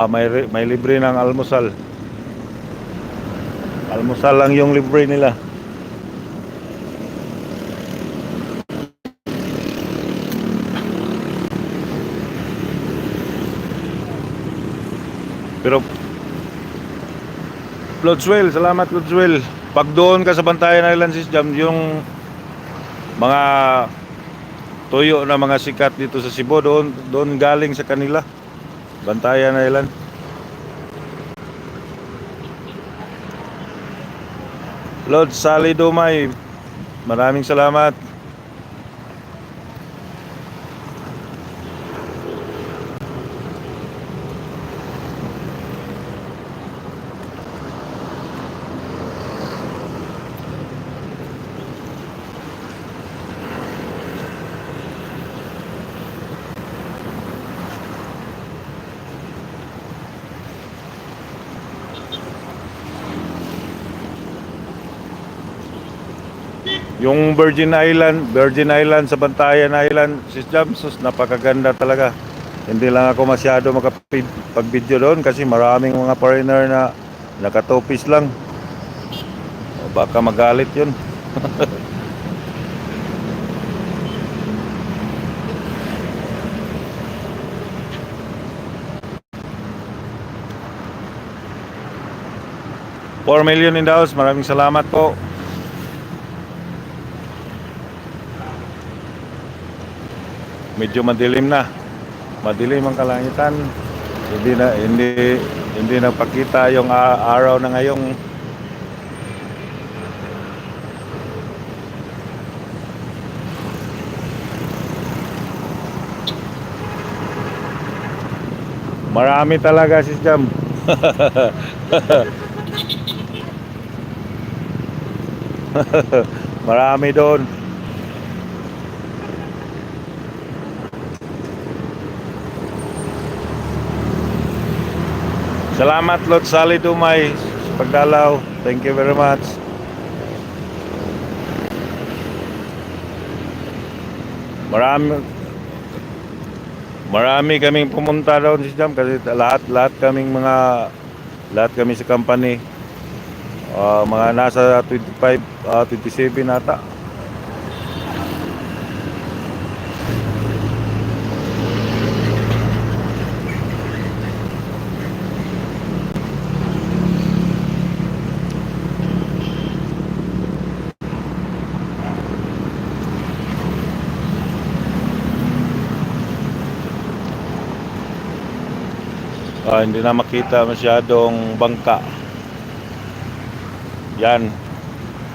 Ah, may, may libre ng almusal. Almusal lang yung libre nila. Pero Lodswell, salamat Lodswell. Pag doon ka sa Bantayan Island System, yung mga tuyo na mga sikat dito sa Cebu, doon, doon galing sa kanila. Bantayan Island. Lord Sally Dumay, maraming salamat. Yung Virgin Island, Virgin Island sa Bantayan Island, si Jamsus, napakaganda talaga. Hindi lang ako masyado makapag-video doon kasi maraming mga foreigner na nakatopis lang. O baka magalit yun. Four million in the house. Maraming salamat po. Medyo madilim na. Madilim ang kalangitan. Hindi na hindi hindi nagpakita yung a- araw na ngayong Marami talaga si Jam. Marami doon. Salamat Lord Sally Dumay sa pagdalaw. Thank you very much. Marami Marami kaming pumunta doon si Jam kasi lahat lahat kaming mga lahat kami sa company ah, mga nasa 25 ah, 27 nata. Ah, hindi na makita masyadong bangka. Yan.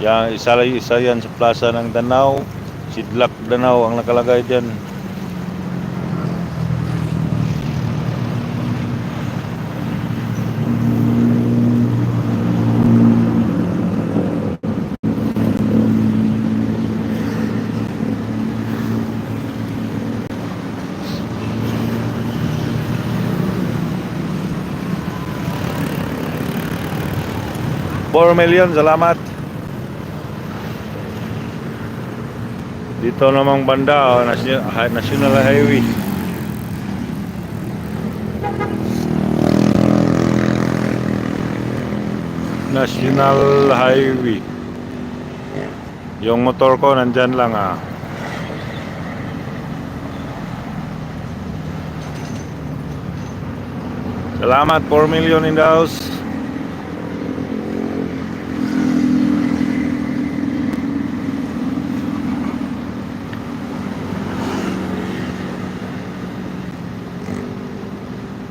Yan, isa, isa yan sa plaza ng Danau. Sidlak Danau ang nakalagay dyan. Four million, salamat. Dito namang banda, oh, National, National Highway. National Highway. Yung motor ko nandyan lang ah. Salamat 4 million in the house.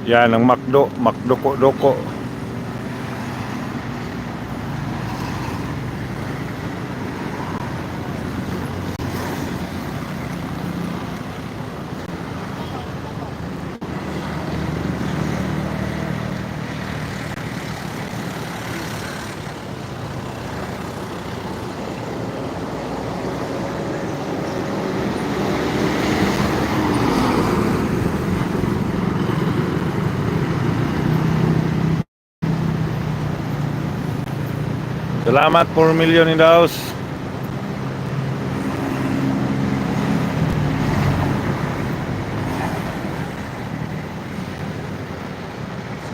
Yan ang Macdo, Macdoko-doko. Salamat 4 million in the house.